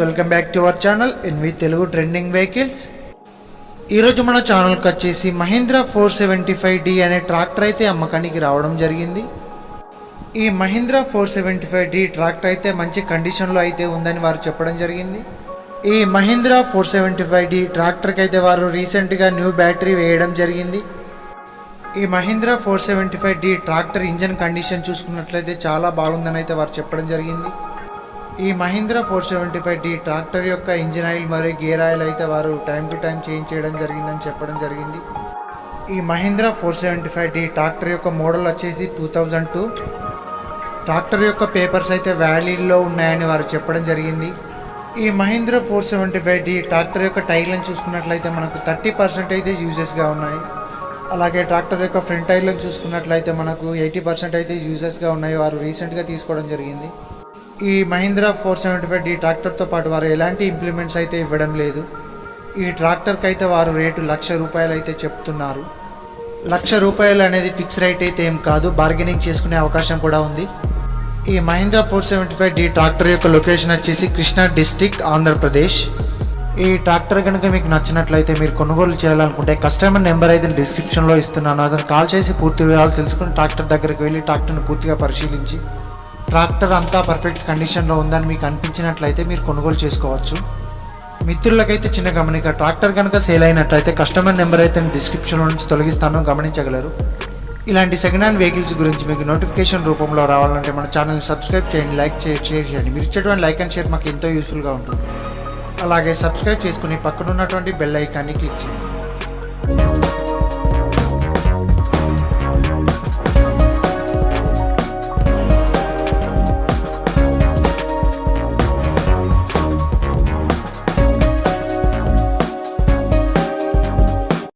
Welcome back to our channel NV Telugu trending vehicles ఈరోజు మన ఛానల్కి వచ్చేసి Mahindra four seventy five D అనే ట్రాక్టర్ అయితే అమ్మకానికి రావడం జరిగింది. ఈ Mahindra four seventy five D tractor అయితే మంచి కండిషన్లో అయితే ఉందని వారు చెప్పడం జరిగింది. ఈ Mahindra four seventy five D ట్రాక్టర్కి అయితే వారు రీసెంట్గా న్యూ బ్యాటరీ వేయడం జరిగింది. ఈ Mahindra four seventy five D tractor engine condition చూసుకున్నట్లయితే చాలా బాగుందని అయితే వారు చెప్పడం జరిగింది. ఈ Mahindra four seventy five D tractor యొక్క ఇంజిన్ ఆయిల్ మరియు గేర్ ఆయిల్ అయితే వారు టైం టు టైం చేంజ్ చేయడం జరిగిందని చెప్పడం జరిగింది. ఈ Mahindra four seventy five D tractor యొక్క మోడల్ వచ్చేసి టూ థౌజండ్ టూ. ట్రాక్టర్ యొక్క పేపర్స్ అయితే వ్యాలీలో ఉన్నాయని వారు చెప్పడం జరిగింది. ఈ Mahindra four seventy five D tractor యొక్క టైర్లను చూసుకున్నట్లయితే మనకు థర్టీ పర్సెంట్ అయితే యూజెస్గా ఉన్నాయి. అలాగే ట్రాక్టర్ యొక్క ఫ్రంట్ టైర్లను చూసుకున్నట్లయితే మనకు ఎయిటీ పర్సెంట్ అయితే యూజెస్గా ఉన్నాయి వారు రీసెంట్గా తీసుకోవడం జరిగింది. ఈ Mahindra four seventy five D ట్రాక్టర్తో పాటు వారు ఎలాంటి ఇంప్లిమెంట్స్ అయితే ఇవ్వడం లేదు ఈ ట్రాక్టర్కి అయితే వారు రేటు లక్ష రూపాయలు అయితే చెప్తున్నారు. లక్ష రూపాయలు అనేది ఫిక్స్ రేట్ అయితే ఏం కాదు బార్గెనింగ్ చేసుకునే అవకాశం కూడా ఉంది. ఈ Mahindra four seventy five D tractor యొక్క లొకేషన్ వచ్చేసి కృష్ణా డిస్టిక్ ఆంధ్రప్రదేశ్ ఈ ట్రాక్టర్ కనుక మీకు నచ్చినట్లయితే మీరు కొనుగోలు చేయాలనుకుంటే కస్టమర్ నెంబర్ అయితే డిస్క్రిప్షన్లో ఇస్తున్నాను. అతను కాల్ చేసి పూర్తి వివరాలు తెలుసుకుని ట్రాక్టర్ దగ్గరికి వెళ్ళి ట్రాక్టర్ని పూర్తిగా పరిశీలించి ట్రాక్టర్ అంతా పర్ఫెక్ట్ కండిషన్లో ఉందని మీకు అనిపించినట్లయితే మీరు కొనుగోలు చేసుకోవచ్చు. మిత్రులకైతే చిన్న గమనిక ట్రాక్టర్ కనుక సేల్ అయినట్లయితే కస్టమర్ నెంబర్ అయితే నేను డిస్క్రిప్షన్లో నుంచి తొలగిస్తాను గమనించగలరు. ఇలాంటి సెకండ్ హ్యాండ్ వెహికల్స్ గురించి మీకు నోటిఫికేషన్ రూపంలో రావాలంటే మన ఛానల్ని సబ్స్క్రైబ్ చేయండి లైక్ చేయండి షేర్ చేయండి. మీరు ఇచ్చేటువంటి లైక్ అండ్ షేర్ మాకు ఎంతో యూస్ఫుల్గా ఉంటుంది. అలాగే సబ్స్క్రైబ్ చేసుకుని పక్కన ఉన్నటువంటి బెల్ ఐకాన్ని క్లిక్ చేయండి.